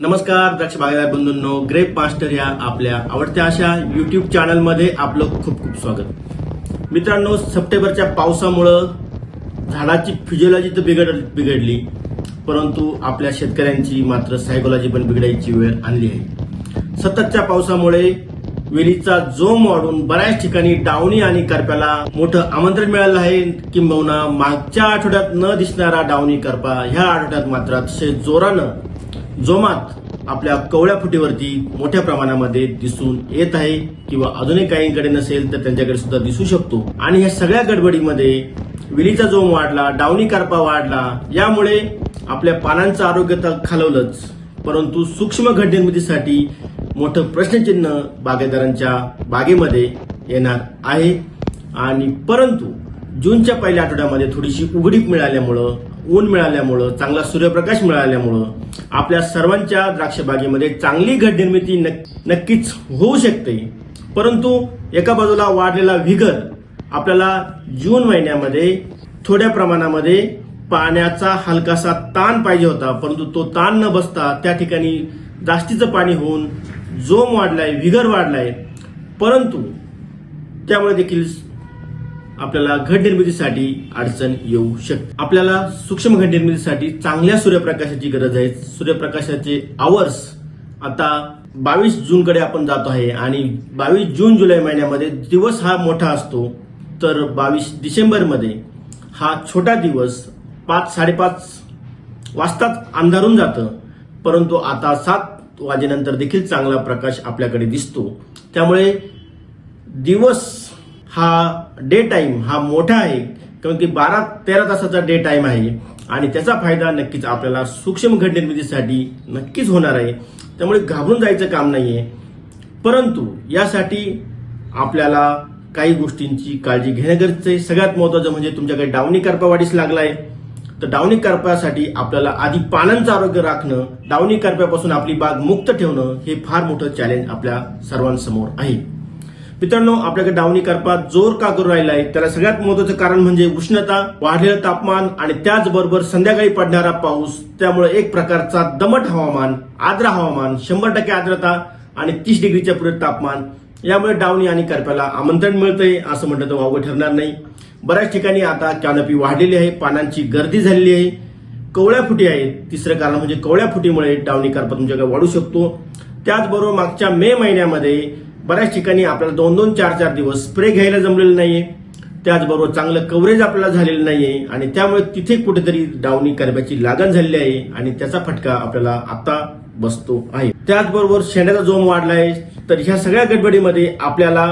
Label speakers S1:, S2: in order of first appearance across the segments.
S1: नमस्कार द्राक्ष बागायत बंधूंनो ग्रेप मास्टर या आपल्या आवडत्या अशा युट्यूब चॅनलमध्ये आपलं खूप खूप स्वागत. मित्रांनो सप्टेंबरच्या पावसामुळं झाडाची फिजिओलॉजी तर बिघड बिघडली परंतु आपल्या शेतकऱ्यांची मात्र सायकोलॉजी पण बिघडायची वेळ आणली आहे. सततच्या पावसामुळे वेलीचा जोम वाढून बऱ्याच ठिकाणी डावणी आणि करप्याला मोठं आमंत्रण मिळालं आहे. किंबहुना मागच्या आठवड्यात न दिसणारा डावणी करपा ह्या आठवड्यात मात्र अतिशय जोरानं जोमात आपल्या कवळ्या फुटीवरती मोठ्या प्रमाणामध्ये दिसून येत आहे किंवा अजूनही काहींकडे नसेल तर त्यांच्याकडे सुद्धा दिसू शकतो. आणि ह्या सगळ्या गडबडीमध्ये विलीचा जोम वाढला डावणी करपा वाढला यामुळे आपल्या पानांचं आरोग्य तर खालवलंच परंतु सूक्ष्म घटनिर्मितीसाठी मोठं प्रश्नचिन्ह बागेदारांच्या बागेमध्ये येणार आहे. आणि परंतु जूनच्या पहिल्या आठवड्यामध्ये थोडीशी उघडीप मिळाल्यामुळं ऊन मिळाल्यामुळं चांगला सूर्यप्रकाश मिळाल्यामुळं आपल्या सर्वांच्या द्राक्षबागेमध्ये चांगली घट निर्मिती नक्कीच होऊ शकते. परंतु एका बाजूला वाढलेला विगर आपल्याला जून महिन्यामध्ये थोड्या प्रमाणामध्ये पाण्याचा हलकासा ताण पाहिजे होता परंतु तो ताण न बसता त्या ठिकाणी जास्तीचं पाणी होऊन जोम वाढलाय विगर वाढलाय. परंतु त्यामुळे देखील आपल्याला घट निर्मितीसाठी अडचण येऊ शकते. आपल्याला सूक्ष्म घट निर्मितीसाठी चांगल्या सूर्यप्रकाशाची गरज आहे. सूर्यप्रकाशाचे आवर्स आता बावीस जूनकडे आपण जातो आहे आणि बावीस जून जुलै महिन्यामध्ये दिवस हा मोठा असतो. तर बावीस डिसेंबरमध्ये हा छोटा दिवस पाच साडेपाच वाजताच अंधारून जातं. परंतु आता सात वाजेनंतर देखील चांगला प्रकाश आपल्याकडे दिसतो. त्यामुळे दिवस हा डे टाईम हा मोठा आहे. कारण की बारा तेरा तासाचा डे टाईम आहे. आणि त्याचा फायदा नक्कीच आपल्याला सूक्ष्म घट निर्मितीसाठी नक्कीच होणार आहे. त्यामुळे घाबरून जायचं काम नाही आहे परंतु यासाठी आपल्याला काही गोष्टींची काळजी घेणं गरजेचं आहे. सगळ्यात महत्वाचं म्हणजे तुमच्याकडे डावणी करपा वाढीस लागलाय. तर डावणी करपासाठी आपल्याला आधी पानांचं आरोग्य राखणं डावणी करप्यापासून आपली बाग मुक्त ठेवणं हे फार मोठं चॅलेंज आपल्या सर्वांसमोर आहे. मित्रांनो आपल्याकडे डावणी करपात जोर का करू राहिला आहे त्याला सगळ्यात महत्वाचं कारण म्हणजे उष्णता वाढलेलं तापमान आणि त्याचबरोबर संध्याकाळी पडणारा पाऊस. त्यामुळे एक प्रकारचा दमट हवामान आर्द्र हवामान शंभर टक्के आर्द्रता आणि तीस डिग्रीच्या पुढे तापमान. यामुळे डावणी आणि करप्याला आमंत्रण मिळतंय असं म्हटलं तर वावगं ठरणार नाही. बऱ्याच ठिकाणी आता कॅनपी वाढलेली आहे पानांची गर्दी झालेली आहे. कवळ्या फुटी आहेत. तिसरं कारण म्हणजे कवळ्या फुटीमुळे डावणी करपा तुमच्याकडे वाढू शकतो. त्याचबरोबर मागच्या मे महिन्यामध्ये बऱ्याच ठिकाणी आपल्याला दोन दोन चार चार दिवस स्प्रे घ्यायला जमलेलं नाहीये. त्याचबरोबर चांगलं कव्हरेज आपल्याला झालेलं नाहीये. आणि त्यामुळे तिथे कुठेतरी डावणी करब्याची लागण झालेली आहे. आणि त्याचा फटका आपल्याला आता बसतो आहे. त्याचबरोबर शेण्याचा जोम वाढलाय. तर ह्या सगळ्या गडबडीमध्ये आपल्याला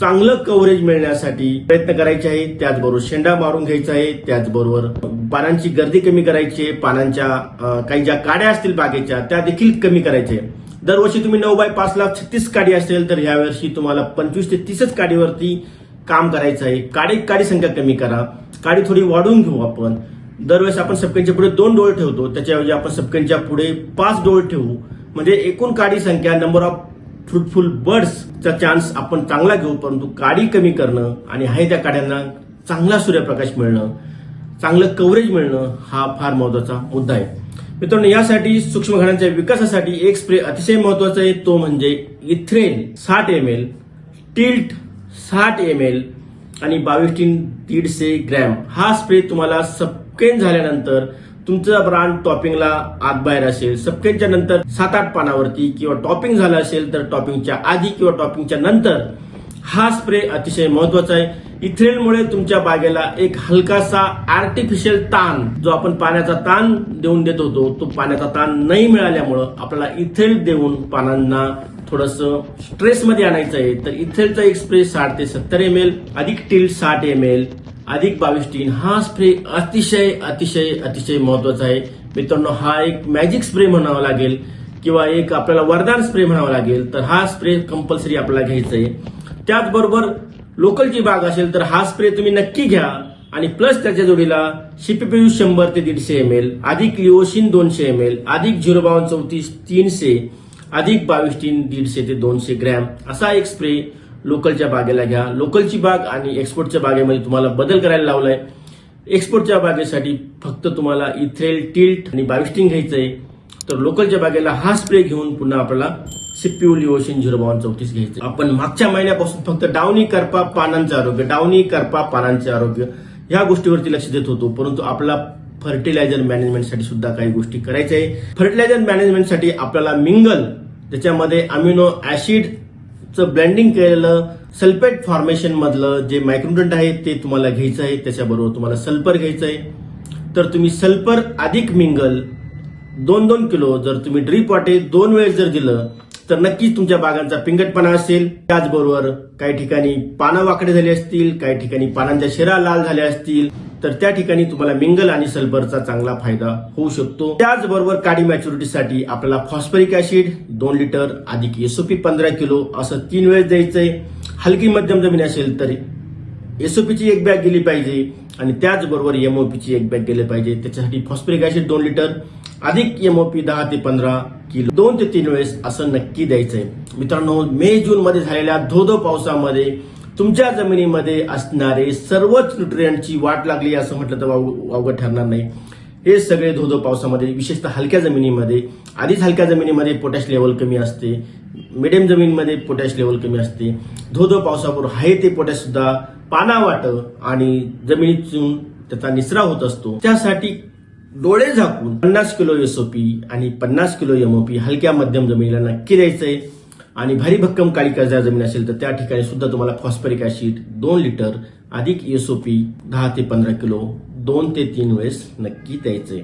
S1: चांगलं कव्हरेज मिळण्यासाठी प्रयत्न करायचे आहे त्याचबरोबर शेंडा मारून घ्यायचा आहे. त्याचबरोबर पानांची गर्दी कमी करायची आहे. पानांच्या काही ज्या काड्या असतील बागेच्या त्या देखील कमी करायच्या आहे. दरवर्षी तुम्ही नऊ बाय पाच लाख छत्तीस काडी असेल तर ह्या वर्षी तुम्हाला पंचवीस ते तीसच काडीवरती काम करायचं आहे. काडी काडी संख्या कमी करा. काडी थोडी वाढवून घेऊ आपण. दरवेळेस आपण सपकेंच्या पुढे दोन डोळे ठेवतो. त्याच्याऐवजी आपण सपकेंच्या पुढे पाच डोळे ठेवू. म्हणजे एकूण काडी संख्या नंबर ऑफ फ्रुटफुल बर्ड्सचा चान्स आपण चांगला घेऊ परंतु काडी कमी करणं आणि आहे त्या काड्यांना चांगला सूर्यप्रकाश मिळणं चांगलं कव्हरेज मिळणं हा फार महत्त्वाचा मुद्दा आहे. मित्रांनो यासाठी सूक्ष्म घडांच्या विकासासाठी एक स्प्रे अतिशय महत्त्वाचा आहे. तो म्हणजे इथ्रेन साठ एम एल टिल्ट साठ एम एल आणि बावीस दीडशे ग्रॅम. हा स्प्रे तुम्हाला सपकेन झाल्यानंतर तुमचा ब्रांड टॉपिंगला आत बाहेर असेल. सपकेनच्या नंतर सात आठ पानावरती किंवा टॉपिंग झालं असेल तर टॉपिंगच्या आधी किंवा टॉपिंगच्या नंतर हा स्प्रे अतिशय महत्त्वाचा आहे. इथ्रेलमुळे तुमच्या बागेला एक हलकासा आर्टिफिशियल ताण जो आपण पाण्याचा ताण देऊन देत होतो तो पाण्याचा ताण नाही मिळाल्यामुळं आपल्याला इथेल देऊन पानांना थोडस स्ट्रेसमध्ये आणायचं आहे. तर इथेलचा एक स्प्रे साठ ते सत्तर एम एल अधिक टील साठ एम एल अधिक बावीस टीन हा स्प्रे अतिशय अतिशय अतिशय महत्त्वाचा आहे. मित्रांनो हा एक मॅजिक स्प्रे म्हणावा लागेल किंवा एक आपल्याला वरदान स्प्रे म्हणावा लागेल तर हा स्प्रे कंपल्सरी आपल्याला घ्यायचा आहे. त्याचबरोबर लोकलची बाग असेल तर हा स्प्रे तुम्ही नक्की घ्या. आणि प्लस त्याच्या जोडीला शिपीपीयू शंभर ते दीडशे एम एल अधिक लिओशिन दोनशे एम एल अधिक झिरो बावन्न चौतीस तीनशे अधिक बावीस तीन दीडशे ते दोनशे ग्रॅम असा एक स्प्रे लोकलच्या बागेला घ्या. लोकलची बाग आणि एक्सपोर्टच्या बागेमध्ये तुम्हाला बदल करायला लावलाय. एक्सपोर्टच्या बागेसाठी फक्त तुम्हाला इथ्रेल टिल्ट आणि बाविस्टिंग घ्यायचंय. तर लोकलच्या बागेला हा स्प्रे घेऊन पुन्हा आपल्याला सिप्यू लिओशन झिरो बावन चौतीस घ्यायचं. आपण मागच्या महिन्यापासून फक्त डावणी करपा पानांचं आरोग्य डावणी करपा पानांचे आरोग्य ह्या गोष्टीवरती लक्ष देत होतो. परंतु आपला फर्टिलायझर मॅनेजमेंटसाठी सुद्धा काही गोष्टी करायच्या आहे. फर्टिलायझर मॅनेजमेंटसाठी आपल्याला मिंगल त्याच्यामध्ये अमिनो ऍसिडचं ब्लेंडिंग केलेलं सल्फेट फॉर्मेशन मधलं जे मायक्रोडंट आहे ते तुम्हाला घ्यायचं आहे. त्याच्याबरोबर तुम्हाला सल्फर घ्यायचं आहे. तर तुम्ही सल्फर अधिक मिंगल दोन दोन किलो जर तुम्ही ड्रीप वाटे दोन वेळेस जर दिलं तर नक्कीच तुमच्या बागांचा पिंगटपणा असेल. त्याचबरोबर काही ठिकाणी पानं वाकडे झाली असतील काही ठिकाणी पानांच्या शिरा लाल झाल्या असतील तर त्या ठिकाणी तुम्हाला मिंगल आणि सल्फरचा चांगला फायदा होऊ शकतो. त्याचबरोबर काडी मॅच्युरिटीसाठी आपल्याला फॉस्फरिक ऍसिड दोन लिटर अधिक एसओपी पंधरा किलो असं तीन वेळेस द्यायचंय. हलकी मध्यम जमीन असेल तर एसओपीची एक बॅग गेली पाहिजे आणि त्याचबरोबर एमओपीची एक बॅग गेली पाहिजे. त्याच्यासाठी फॉस्फरिक ऍसिड दोन लिटर अधिक एमओपी दहा ते पंधरा किलो. दोन ते तीन वेळेस असं नक्की द्यायचंय. मित्रांनो मे जून मध्ये झालेल्या धोधो पावसामध्ये तुमच्या जमिनीमध्ये असणारे सर्वच न्यूट्रियंटची वाट लागली असं म्हटलं तर वाव- वावगं ठरणार नाही. हे सगळे धोधो पावसामध्ये विशेषतः हलक्या जमिनीमध्ये आधीच हलक्या जमिनीमध्ये पोटॅश लेवल कमी असते मिडियम जमीनमध्ये पोटॅश लेवल कमी असते. धोधो पावसाबरोबर आहे ते पोटॅश सुद्धा पाना वाट आणि जमिनीतून त्याचा निचरा होत असतो. त्यासाठी डोळे झाकून पन्नास किलो एसओपी आणि पन्नास किलो एमओपी हलक्या मध्यम जमिनीला नक्की द्यायचंय. आणि भारी भक्कम काळी कर्जा जमीन असेल तर त्या ठिकाणी सुद्धा तुम्हाला फॉस्फरिक ऍसिड दोन लिटर अधिक एसओपी दहा ते पंधरा किलो दोन ते तीन वेळेस नक्की द्यायचंय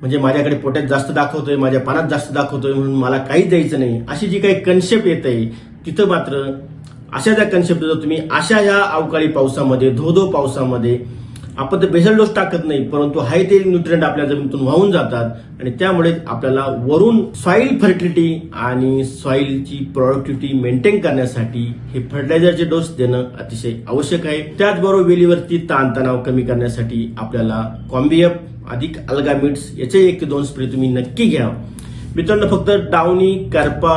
S1: म्हणजे माझ्याकडे पोट्यात जास्त दाखवतोय माझ्या पानात जास्त दाखवतोय म्हणून मला काहीच द्यायचं नाही. अशी जी काही कन्सेप्ट येत आहे तिथं मात्र अशा ज्या कन्सेप्ट जर तुम्ही अशा या अवकाळी पावसामध्ये धोधो पावसामध्ये आपण तर बेसल डोस टाकत नाही परंतु हाय ते न्यूट्रिएंट आपल्या जमिनीतून वाहून जातात. आणि त्यामुळे आपल्याला वरून सॉइल फर्टिलिटी आणि सॉइलची प्रोडक्टिव्हिटी मेंटेन करण्यासाठी हे फर्टिलायझरचे डोस देणं अतिशय आवश्यक आहे. त्याचबरोबर वेलीवरती ताणतणाव कमी करण्यासाठी आपल्याला कॉम्बियप अधिक अल्गामिट्स याचे एक ते दोन स्प्रे तुम्ही नक्की घ्या. मित्रांनो फक्त डावणी करपा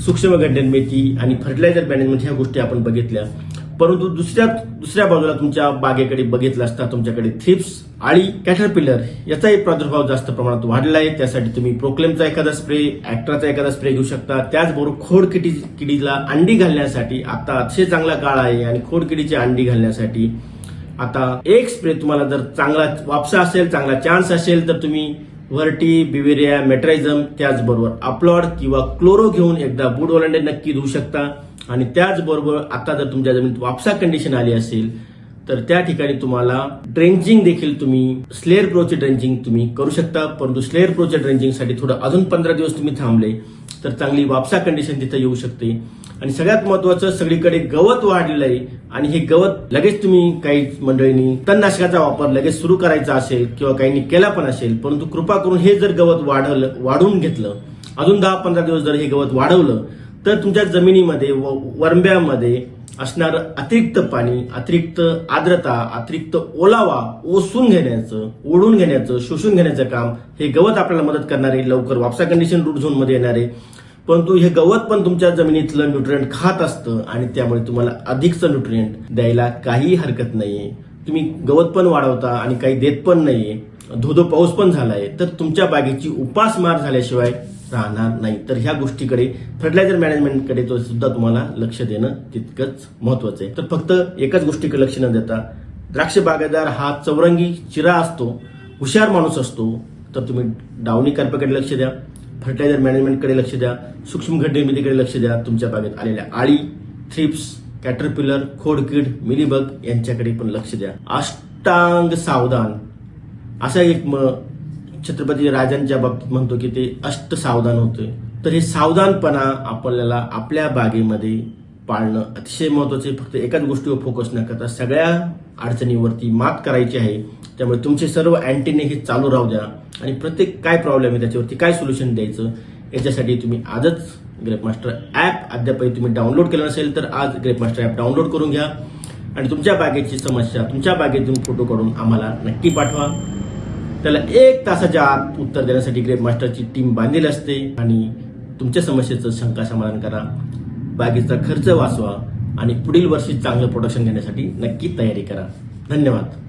S1: सूक्ष्म गड्डन मेथी आणि फर्टिलायझर मॅनेजमेंट ह्या गोष्टी आपण बघितल्या. परंतु दुसऱ्या दुसऱ्या बाजूला तुमच्या बागेकडे बघितलं असता तुमच्याकडे थ्रिप्स आळी कॅटरपिलर याचाही प्रादुर्भाव जास्त प्रमाणात वाढला आहे. त्यासाठी तुम्ही प्रोक्लेमचा एखादा स्प्रे ऍक्ट्राचा एखादा स्प्रे घेऊ शकता. त्याचबरोबर खोड किडी किडीला अंडी घालण्यासाठी आता अतिशय चांगला काळ आहे आणि खोड किडीची अंडी घालण्यासाठी आता एक स्प्रे तुम्हाला जर चांगला वापसा असेल चांगला चान्स असेल तर तुम्ही व्हर्टी बिवेरिया मेट्रायझम त्याचबरोबर अपलॉड किंवा क्लोरो घेऊन एकदा बूड ओलांडे नक्की धुवू शकता. आणि त्याचबरोबर आता जर तुमच्या जमिनीत वापसा कंडिशन आली असेल तर त्या ठिकाणी तुम्हाला ड्रेंचिंग देखील तुम्ही स्लेअर प्रोचे ड्रेंचिंग तुम्ही करू शकता. परंतु स्लेअर प्रोच्या ड्रेंचिंगसाठी थोडं अजून पंधरा दिवस तुम्ही थांबले तर चांगली वापसा कंडिशन तिथं येऊ शकते. आणि सगळ्यात महत्वाचं सगळीकडे गवत वाढलेलं आहे आणि हे गवत लगेच तुम्ही काही मंडळींनी तणनाशकाचा वापर लगेच सुरू करायचा असेल किंवा काहींनी केला पण असेल परंतु कृपा करून हे जर गवत वाढवलं वाढवून घेतलं अजून दहा पंधरा दिवस जर हे गवत वाढवलं तर तुमच्या जमिनीमध्ये व वरंब्यामध्ये असणार अतिरिक्त पाणी अतिरिक्त आर्द्रता अतिरिक्त ओलावा ओसून घेण्याचं ओढून घेण्याचं शोषून घेण्याचं काम हे गवत आपल्याला मदत करणारे लवकर वापसा कंडिशन रूट झोनमध्ये येणारे परंतु हे गवत पण तुमच्या जमिनीतलं न्यूट्रिएंट खात असतं आणि त्यामुळे तुम्हाला अधिकचं न्यूट्रिएंट द्यायला काही हरकत नाहीये. तुम्ही गवत पण वाढवता आणि काही देत पण नाहीये. धोधो पाऊस पण झालाय तर तुमच्या बागेची उपासमार झाल्याशिवाय राहणार नाही. तर ह्या गोष्टीकडे फर्टिलायझर मॅनेजमेंटकडे तो सुद्धा तुम्हाला लक्ष देणं तितकंच महत्वाचं आहे. तर फक्त एकाच गोष्टीकडे लक्ष न देता द्राक्ष बागायतदार हा चौरंगी चिरा असतो हुशार माणूस असतो तर तुम्ही डावणी करपाकडे लक्ष द्या. फर्टिलायझर मॅनेजमेंटकडे लक्ष द्या सूक्ष्म घट निर्मितीकडे लक्ष द्या तुमच्या बागेत आलेल्या आळी थ्रिप्स कॅटरपिलर खोडकीड मिलीबग यांच्याकडे पण लक्ष द्या. अष्टांग सावधान. असा एक म छत्रपती राजांच्या बाबतीत म्हणतो की ते अष्ट सावधान होते. तर हे सावधानपणा आपल्याला आपल्या बागेमध्ये पाळणं अतिशय महत्त्वाचे आहे. फक्त एकाच गोष्टीवर फोकस न करता सगळ्या अडचणीवरती मात करायची आहे. त्यामुळे तुमचे सर्व अँटीने हे चालू राहू द्या. आणि प्रत्येक काय प्रॉब्लेम आहे त्याच्यावरती काय सोल्युशन द्यायचं याच्यासाठी तुम्ही आजच ग्रेपमास्टर ॲप अद्यापही तुम्ही डाउनलोड केलं नसेल तर आज ग्रेपमास्टर ॲप डाउनलोड करून घ्या. आणि तुमच्या बागेची समस्या तुमच्या बागेतून फोटो काढून आम्हाला नक्की पाठवा. त्याला एक तासाच्या आत उत्तर देण्यासाठी ग्रेपमास्टरची टीम बांधलेली असते. आणि तुमच्या समस्येचं शंका समाधान करा. बागेचा खर्च वाचवा. आणि पुढील वर्षी चांगलं प्रोडक्शन घेण्यासाठी नक्की तयारी करा. धन्यवाद.